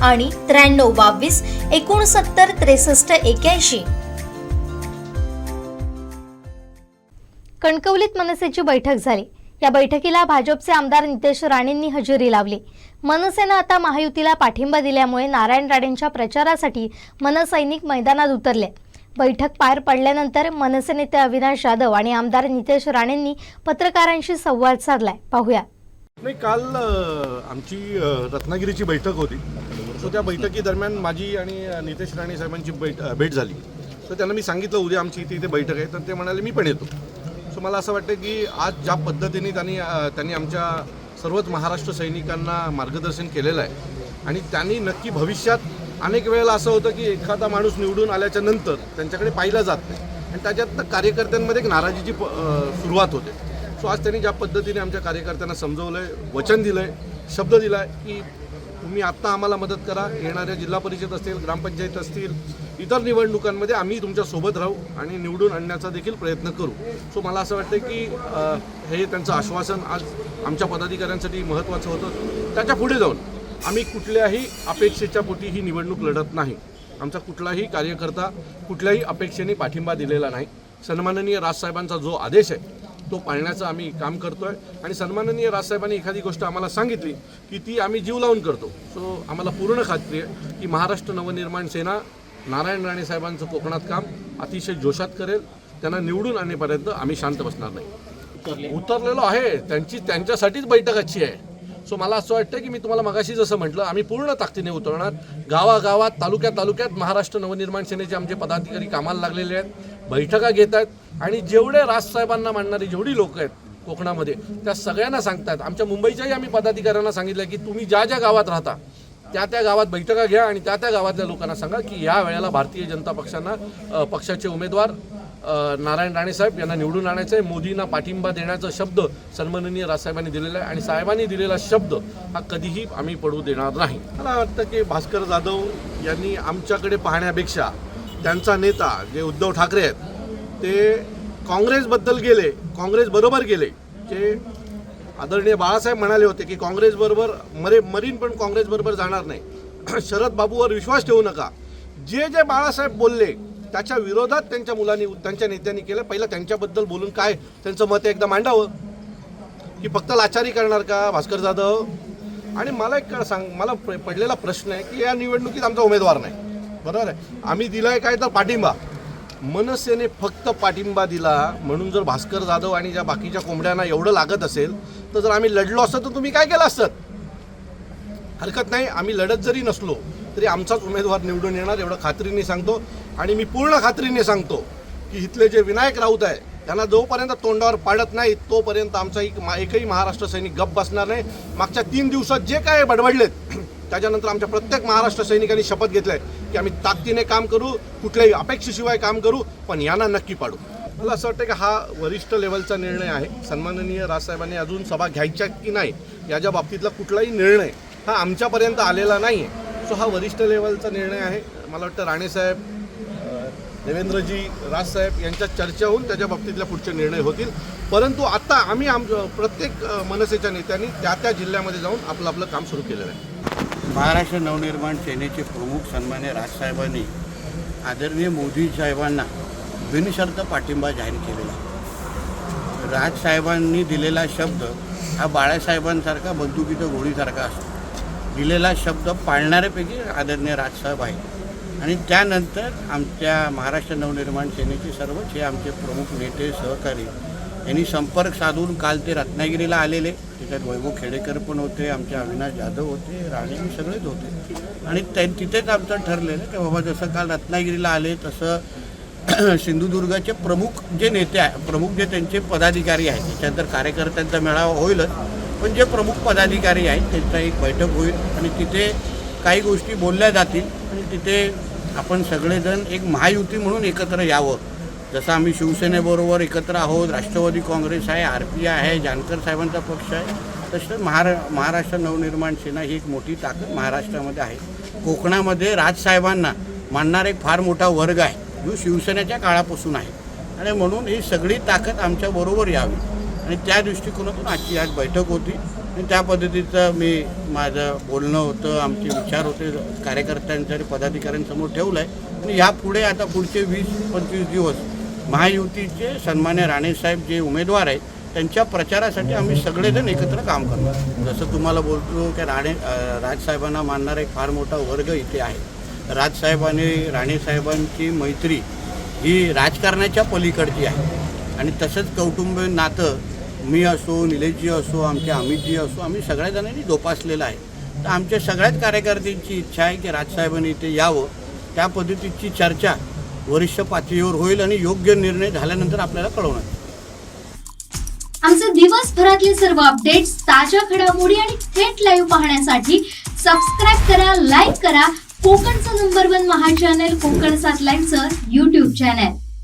आणि त्र्याण्णव बावीस एकोणसत्तर त्रेसष्ट एक्याऐंशी. कणकवलीत मनसेची बैठक झाली. या बैठकीला भाजपचे आमदार नितेश राणेंनी हजेरी लावली. मनसेनं आता महायुतीला पाठिंबा दिल्यामुळे नारायण राणेंच्या प्रचारासाठी मनसैनिक मैदानात उतरले. बैठक पार पडल्यानंतर मनसे नेते अविनाश जाधव आणि आमदार नितेश राणेंनी पत्रकारांशी संवाद साधलाय. पाहूया. नाही काल आमची रत्नागिरीची बैठक होती. सो त्या बैठकीदरम्यान माझी आणि नितेश राणे साहेबांची बैठ भेट झाली. तर त्यांना मी सांगितलं उद्या आमची इथे इथे बैठक आहे. तर ते म्हणाले मी पण येतो. सो मला असं वाटतं की आज ज्या पद्धतीने त्यांनी त्यांनी आमच्या सर्वच महाराष्ट्र सैनिकांना मार्गदर्शन केलेलं आहे आणि त्यांनी नक्की भविष्यात अनेक वेळेला असं होतं की एखादा माणूस निवडून आल्याच्यानंतर त्यांच्याकडे पाहिलं जात नाही आणि त्याच्यात कार्यकर्त्यांमध्ये एक नाराजीची प- सुरुवात होते. सो आज त्यांनी ज्या पद्धतीने आमच्या कार्यकर्त्यांना समजवलं आहे वचन दिलं आहे शब्द दिला आहे की तुम्ही आत्ता आम्हाला मदत करा. येणाऱ्या जिल्हा परिषद असतील ग्रामपंचायत असतील इतर निवडणुकांमध्ये आम्ही तुमच्यासोबत राहू आणि निवडून आणण्याचा देखील प्रयत्न करू. सो मला असं वाटतं की हे त्यांचं आश्वासन आज आमच्या पदाधिकाऱ्यांसाठी महत्त्वाचं होतं. त्याच्या पुढे जाऊन आम्ही कुठल्याही अपेक्षेच्या पोटी ही निवडणूक लढत नाही. आमचा कुठलाही कार्यकर्ता कुठल्याही अपेक्षेने पाठिंबा दिलेला नाही. सन्माननीय राजसाहेबांचा जो आदेश आहे तो पाळण्याचं आम्ही काम करतोय. आणि सन्माननीय राजसाहेबांनी एखादी गोष्ट आम्हाला सांगितली की ती आम्ही जीव लावून करतो. सो आम्हाला पूर्ण खात्री आहे की महाराष्ट्र नवनिर्माण सेना नारायण राणे साहेबांचं कोकणात काम अतिशय जोशात करेल. त्यांना निवडून आणेपर्यंत आम्ही शांत बसणार नाही. उतरलेलो आहे. त्यांची त्यांच्यासाठीच बैठक आजची आहे. सो मला असं वाटतं की मी तुम्हाला मगाशी जसं म्हटलं आम्ही पूर्ण ताकदीने उतरणार. गावागावात तालुक्यात तालुक्यात महाराष्ट्र नवनिर्माण सेनेचे आमचे पदाधिकारी कामाला लागलेले आहेत. बैठका घेत आहेत आणि जेवढे राजसाहेबांना मांडणारी जेवढी लोक आहेत कोकणामध्ये त्या सगळ्यांना सांगतात. आमच्या मुंबईच्याही आम्ही पदाधिकाऱ्यांना सांगितलं की तुम्ही ज्या ज्या गावात राहता त्या त्या गावात बैठका घ्या आणि त्या त्या गावातल्या लोकांना सांगा की या वेळेला भारतीय जनता पक्षांना पक्षाचे उमेदवार नारायण राणेसाहेब यांना निवडून आणायचं आहे मोदींना पाठिंबा देण्याचा शब्द सन्माननीय राजसाहेबांनी दिलेला आहे आणि साहेबांनी दिलेला शब्द हा कधीही आम्ही पडू देणार नाही. मला वाटतं की भास्कर जाधव यांनी आमच्याकडे पाहण्यापेक्षा त्यांचा नेता जे उद्धव ठाकरे आहेत ते काँग्रेसबद्दल गेले काँग्रेसबरोबर गेले. जे आदरणीय बाळासाहेब म्हणाले होते की काँग्रेसबरोबर मरे मरीन पण काँग्रेसबरोबर जाणार नाही. शरद बाबूवर विश्वास ठेवू नका. जे जे बाळासाहेब बोलले त्याच्या विरोधात त्यांच्या मुलांनी त्यांच्या नेत्यांनी केलं. पहिलं त्यांच्याबद्दल बोलून काय? त्यांचं मत एकदा मांडावं. की फक्त लाचारी करणार का भास्कर जाधव? आणि मला एक सांग मला पडलेला प्रश्न आहे की या निवडणुकीत आमचा उमेदवार नाही. बरोबर आहे. आम्ही दिलाय काय तर पाठिंबा. मनसेने फक्त पाठिंबा दिला म्हणून जर भास्कर जाधव आणि ज्या बाकीच्या कोंबड्यांना एवढं लागत असेल तर जर आम्ही लढलो असतं तर तुम्ही काय केलं असतं? हरकत नाही आम्ही लढत जरी नसलो तरी आमचाच उमेदवार निवडून येणार एवढं खात्रीने सांगतो. आणि मी पूर्ण खात्रीने सांगतो की इथले जे विनायक राऊत आहे त्यांना जोपर्यंत तोंडावर पाडत नाही तोपर्यंत आमचा एक मा- एकही महाराष्ट्र सैनिक गप्प बसणार नाही. मागच्या तीन दिवसात जे काय बडबडलेत त्याच्यानंतर आमच्या प्रत्येक महाराष्ट्र सैनिकांनी शपथ घेतलाय की आम्ही ताकदीने काम करू कुठल्याही अपेक्षेशिवाय काम करू पण यांना नक्की पाडू. मला असं वाटतं की हा वरिष्ठ लेवलचा निर्णय आहे. सन्माननीय राजसाहेबांनी अजून सभा घ्यायच्या की नाही याच्या बाबतीतला कुठलाही निर्णय हा आमच्यापर्यंत आलेला नाही आहे सो हा वरिष्ठ लेवलचा निर्णय आहे. मला वाटतं राणेसाहेब देवेंद्रजी राजसाहेब यांच्या चर्चा होऊन त्याच्या बाबतीतल्या पुढचे निर्णय होतील. परंतु आता आम्ही आम प्रत्येक मनसेच्या नेत्यांनी त्या त्या जिल्ह्यामध्ये जाऊन आपलं आपलं काम सुरू केलेलं आहे. महाराष्ट्र नवनिर्माण सेनेचे प्रमुख सन्मान्य राजसाहेबांनी आदरणीय मोदी साहेबांना बिनशर्त पाठिंबा जाहीर केलेला. राजसाहेबांनी दिलेला शब्द हा बाळासाहेबांसारखा बंदुकीचा गोळीसारखा असतो. दिलेला शब्द पाळणाऱ्यापैकी आदरणीय राजसाहेब आहे आणि त्यानंतर आमच्या महाराष्ट्र नवनिर्माण सेनेचे सर्वच हे आमचे प्रमुख नेते सहकारी यांनी संपर्क साधून काल ते रत्नागिरीला आलेले. त्याच्यात वैभव खेडेकर पण होते आमचे अविनाश जाधव होते राणे सगळेच होते. आणि त्या तिथेच आमचं ठरलेलं की बाबा जसं काल रत्नागिरीला आले तसं सिंधुदुर्गाचे प्रमुख जे नेते आहे प्रमुख जे त्यांचे पदाधिकारी आहेत त्याच्यानंतर कार्यकर्त्यांचा मेळावा होईलच पण जे प्रमुख पदाधिकारी आहेत त्यांचा एक बैठक होईल आणि तिथे काही गोष्टी बोलल्या जातील आणि तिथे आपण सगळेजण एक महायुती म्हणून एकत्र यावं. जसं आम्ही शिवसेनेबरोबर एकत्र आहोत राष्ट्रवादी काँग्रेस आहे आर पी आय आहे जानकर साहेबांचा पक्ष आहे तसं महारा महाराष्ट्र नवनिर्माण सेना ही एक मोठी ताकद महाराष्ट्रामध्ये आहे. कोकणामध्ये राजसाहेबांना मानणारा एक फार मोठा वर्ग आहे जो शिवसेनेच्या काळापासून आहे. आणि म्हणून ही सगळी ताकद आमच्याबरोबर यावी. आणि त्या दृष्टिकोनातून आजची आज बैठक होती. आणि त्या पद्धतीचं मी माझं बोलणं होतं आमचे विचार होते कार्यकर्त्यांच्या आणि पदाधिकाऱ्यांसमोर ठेवलं आहे आणि यापुढे आता पुढचे वीस पंचवीस दिवस महायुतीचे सन्मान्य राणेसाहेब जे उमेदवार आहेत त्यांच्या प्रचारासाठी आम्ही सगळेजण एकत्र काम करणार जसं तुम्हाला बोलतो की राणे राजसाहेबांना मानणारा एक फार मोठा वर्ग इथे आहे. राजसाहेबांनी राणेसाहेबांची मैत्री ही राजकारणाच्या पलीकडची आहे. आणि तसंच कौटुंब नातं मी असो निलेशजी असो आमचे अमितजी असो आम्ही सगळ्या जणांनी जोपासलेलं आहे. तर आमच्या सगळ्याच कार्यकर्त्यांची इच्छा आहे की राजसाहेबांनी इथे यावं. त्या पद्धतीची चर्चा वरिष्ठ पातळीवर होईल आणि योग्य निर्णय झाल्यानंतर आपल्याला कळवणार. आमचे दिवसभरातले सर्व अपडेट्स ताज्या घडामोडी आणि थेट लाईव्ह पाहण्यासाठी सबस्क्राईब करा लाईक करा. कोकणचं नंबर वन महा चॅनल कोकण सात लाईनचं युट्यूब चॅनल